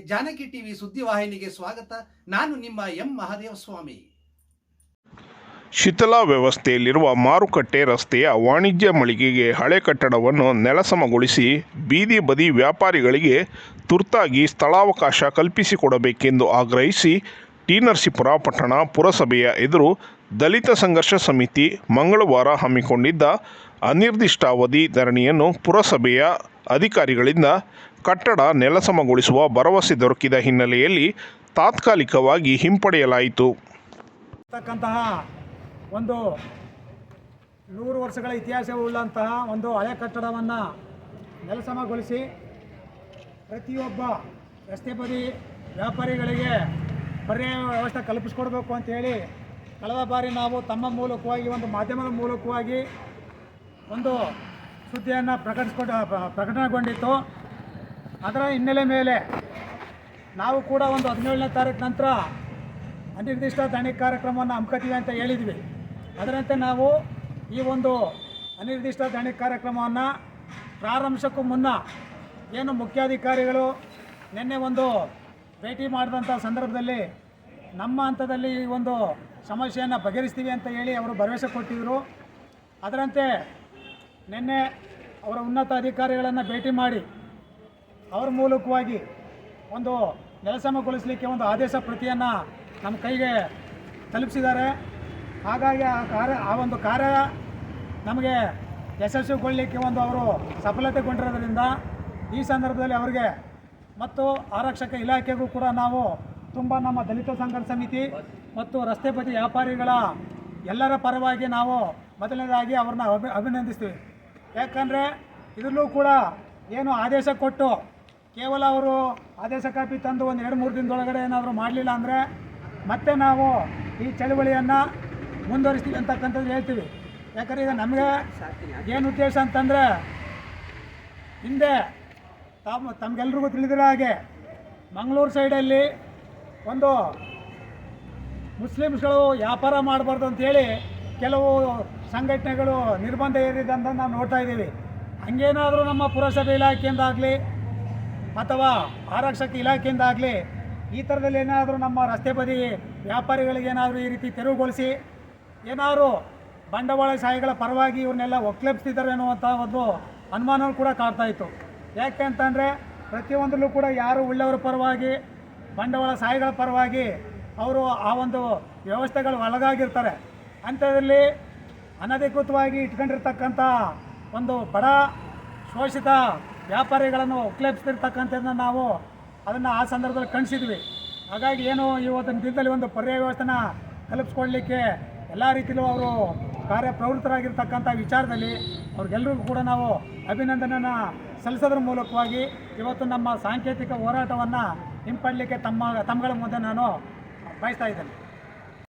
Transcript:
Janaki TV ಸುದ್ದಿವಾಹಿನಿಗೆ ಸ್ವಾಗತ. ನಾನು ನಿಮ್ಮ ಎಂ ಮಹಾದೇವ ಸ್ವಾಮಿ ಶಿಥಿಲ ವ್ಯವಸ್ಥೆಯಲ್ಲಿರುವ ಮಾರುಕಟ್ಟೆ ರಸ್ತೆಯ ವಾಣಿಜ್ಯ ಮಳಿಗೆಗೆ ಹಳೆ ಕಟ್ಟಡವನ್ನು ನೆಲಸಮಗೊಳಿಸಿ ಬೀದಿ ಬದಿ ವ್ಯಾಪಾರಿಗಳಿಗೆ ತುರ್ತಾಗಿ ಸ್ಥಳಾವಕಾಶ ಕಲ್ಪಿಸಿಕೊಡಬೇಕೆಂದು ಆಗ್ರಹಿಸಿ ಟಿ ನರಸೀಪುರ ಪಟ್ಟಣ ಪುರಸಭೆಯ ಎದುರು ದಲಿತ ಸಂಘರ್ಷ ಸಮಿತಿ ಮಂಗಳವಾರ ಹಮ್ಮಿಕೊಂಡಿದ್ದ ಅನಿರ್ದಿಷ್ಟಾವಧಿ ಧರಣಿಯನ್ನು ಪುರಸಭೆಯ ಅಧಿಕಾರಿಗಳಿಂದ ಕಟ್ಟಡ ನೆಲಸಮಗೊಳಿಸುವ ಭರವಸೆ ದೊರಕಿದ ಹಿನ್ನೆಲೆಯಲ್ಲಿ ತಾತ್ಕಾಲಿಕವಾಗಿ ಹಿಂಪಡೆಯಲಾಯಿತು. ಒಂದು ನೂರು ವರ್ಷಗಳ ಇತಿಹಾಸವುಳ್ಳಂತಹ ಒಂದು ಹಳೆ ಕಟ್ಟಡವನ್ನು ನೆಲಸಮಗೊಳಿಸಿ ಪ್ರತಿಯೊಬ್ಬ ರಸ್ತೆ ಬದಿ ವ್ಯಾಪಾರಿಗಳಿಗೆ ಪರ್ಯಾಯ ವ್ಯವಸ್ಥೆ ಕಲ್ಪಿಸ್ಕೊಡ್ಬೇಕು ಅಂತೇಳಿ ಕಳೆದ ಬಾರಿ ನಾವು ತಮ್ಮ ಮೂಲಕವಾಗಿ ಒಂದು ಮಾಧ್ಯಮದ ಮೂಲಕವಾಗಿ ಒಂದು ಸುದ್ದಿಯನ್ನು ಪ್ರಕಟಿಸ್ಕೊಂಡು ಪ್ರಕಟಣೆಗೊಂಡಿತ್ತು ಅದರ ಹಿನ್ನೆಲೆ ಮೇಲೆ ನಾವು ಕೂಡ ಒಂದು ಹದಿನೇಳನೇ ತಾರೀಕು ನಂತರ ಅನಿರ್ದಿಷ್ಟ ಧರಣಿ ಕಾರ್ಯಕ್ರಮವನ್ನು ಹಮ್ಮಿಕೊತೀವಿ ಅಂತ ಹೇಳಿದ್ವಿ. ಅದರಂತೆ ನಾವು ಈ ಒಂದು ಅನಿರ್ದಿಷ್ಟ ಧರಣಿ ಕಾರ್ಯಕ್ರಮವನ್ನು ಪ್ರಾರಂಭಿಸೋಕ್ಕೂ ಮುನ್ನ ಏನು ಮುಖ್ಯಾಧಿಕಾರಿಗಳು ನಿನ್ನೆ ಒಂದು ಭೇಟಿ ಮಾಡಿದಂಥ ಸಂದರ್ಭದಲ್ಲಿ ನಮ್ಮ ಹಂತದಲ್ಲಿ ಈ ಒಂದು ಸಮಸ್ಯೆಯನ್ನು ಬಗೆಹರಿಸ್ತೀವಿ ಅಂತ ಹೇಳಿ ಅವರು ಭರವಸೆ ಕೊಟ್ಟಿದ್ದರು ಅದರಂತೆ ನಿನ್ನೆ ಅವರ ಉನ್ನತ ಅಧಿಕಾರಿಗಳನ್ನು ಭೇಟಿ ಮಾಡಿ ಅವ್ರ ಮೂಲಕವಾಗಿ ಒಂದು ನೆಲಸಮಗೊಳಿಸಲಿಕ್ಕೆ ಒಂದು ಆದೇಶ ಪ್ರತಿಯನ್ನು ನಮ್ಮ ಕೈಗೆ ತಲುಪಿಸಿದ್ದಾರೆ. ಹಾಗಾಗಿ ಆ ಕಾರ್ಯ, ಆ ಒಂದು ಕಾರ್ಯ ನಮಗೆ ಯಶಸ್ವಿಗೊಳ್ಳಲಿಕ್ಕೆ ಒಂದು ಅವರು ಸಫಲತೆಗೊಂಡಿರೋದ್ರಿಂದ ಈ ಸಂದರ್ಭದಲ್ಲಿ ಅವರಿಗೆ ಮತ್ತು ಆರಕ್ಷಕ ಇಲಾಖೆಗೂ ಕೂಡ ನಾವು ತುಂಬ ನಮ್ಮ ದಲಿತ ಸಂಘರ್ಷ ಸಮಿತಿ ಮತ್ತು ರಸ್ತೆ ಬದಿ ವ್ಯಾಪಾರಿಗಳ ಎಲ್ಲರ ಪರವಾಗಿ ನಾವು ಮೊದಲನೇದಾಗಿ ಅವ್ರನ್ನ ಅಭಿ, ಅಭಿನಂದಿಸ್ತೀವಿ. ಯಾಕಂದರೆ ಇದರಲ್ಲೂ ಕೂಡ ಏನು ಆದೇಶ ಕೊಟ್ಟು ಕೇವಲ ಅವರು ಆದೇಶ ಕಾಪಿ ತಂದು ಒಂದು ಎರಡು ಮೂರು ದಿನದೊಳಗಡೆ ಏನಾದರೂ ಮಾಡಲಿಲ್ಲ ಅಂದರೆ ಮತ್ತೆ ನಾವು ಈ ಚಳುವಳಿಯನ್ನು ಮುಂದುವರಿಸ್ತೀವಿ ಅಂತಕ್ಕಂಥದ್ದು ಹೇಳ್ತೀವಿ. ಯಾಕಂದರೆ ಈಗ ನಮಗೆ ಏನು ಉದ್ದೇಶ ಅಂತಂದರೆ ಹಿಂದೆ ತಮ್ಮ ತಮಗೆಲ್ರಿಗೂ ತಿಳಿದಿರೋ ಹಾಗೆ ಮಂಗಳೂರು ಸೈಡಲ್ಲಿ ಒಂದು ಮುಸ್ಲಿಮ್ಸ್ಗಳು ವ್ಯಾಪಾರ ಮಾಡಬಾರ್ದು ಅಂತೇಳಿ ಕೆಲವು ಸಂಘಟನೆಗಳು ನಿರ್ಬಂಧ ಏರಿದಂತ ನಾವು ನೋಡ್ತಾ ಇದ್ದೀವಿ. ಹಂಗೇನಾದರೂ ನಮ್ಮ ಪುರಸಭೆ ಇಲಾಖೆಯಿಂದಾಗಲಿ ಅಥವಾ ಆರಕ್ಷಕ ಇಲಾಖೆಯಿಂದಾಗಲಿ ಈ ಥರದಲ್ಲಿ ಏನಾದರೂ ನಮ್ಮ ರಸ್ತೆ ಬದಿ ವ್ಯಾಪಾರಿಗಳಿಗೆ ಏನಾದರೂ ಈ ರೀತಿ ತೆರವುಗೊಳಿಸಿ ಏನಾದರೂ ಬಂಡವಾಳಶಾಹಿಗಳ ಪರವಾಗಿ ಇವ್ರನ್ನೆಲ್ಲ ಒಕ್ಲೆಬ್ಸ್ತಿದ್ದಾರೆ ಅನ್ನುವಂಥ ಒಂದು ಅನುಮಾನ ಕೂಡ ಕಾಡ್ತಾ ಇತ್ತು. ಯಾಕೆ ಅಂತಂದರೆ ಪ್ರತಿಯೊಂದರಲ್ಲೂ ಕೂಡ ಯಾರು ಉಳ್ಳವರ ಪರವಾಗಿ ಬಂಡವಾಳಶಾಹಿಗಳ ಪರವಾಗಿ ಅವರು ಆ ಒಂದು ವ್ಯವಸ್ಥೆಗಳು ಒಳಗಾಗಿರ್ತಾರೆ. ಅಂಥದ್ರಲ್ಲಿ ಅನಧಿಕೃತವಾಗಿ ಇಟ್ಕೊಂಡಿರ್ತಕ್ಕಂಥ ಒಂದು ಬಡ ಶೋಷಿತ ವ್ಯಾಪಾರಿಗಳನ್ನು ಒಕ್ಲೇಪಿಸ್ತಿರ್ತಕ್ಕಂಥದ್ದನ್ನ ನಾವು ಅದನ್ನು ಆ ಸಂದರ್ಭದಲ್ಲಿ ಕಣಿಸಿದ್ವಿ ಹಾಗಾಗಿ ಏನು ಇವತ್ತಿನ ದಿನದಲ್ಲಿ ಒಂದು ಪರ್ಯಾಯ ವ್ಯವಸ್ಥೆನ ಕಲ್ಪಿಸ್ಕೊಡ್ಲಿಕ್ಕೆ ಎಲ್ಲ ರೀತಿಯಲ್ಲೂ ಅವರು ಕಾರ್ಯಪ್ರವೃತ್ತರಾಗಿರ್ತಕ್ಕಂಥ ವಿಚಾರದಲ್ಲಿ ಅವ್ರಿಗೆಲ್ಲರಿಗೂ ಕೂಡ ನಾವು ಅಭಿನಂದನೆಯನ್ನು ಸಲ್ಲಿಸೋದ್ರ ಮೂಲಕವಾಗಿ ಇವತ್ತು ನಮ್ಮ ಸಾಂಕೇತಿಕ ಹೋರಾಟವನ್ನು ಹಿಂಪಡಲಿಕ್ಕೆ ತಮ್ಮ ತಮ್ಮಗಳ ಮುಂದೆ ನಾನು ಬಯಸ್ತಾ ಇದ್ದೇನೆ.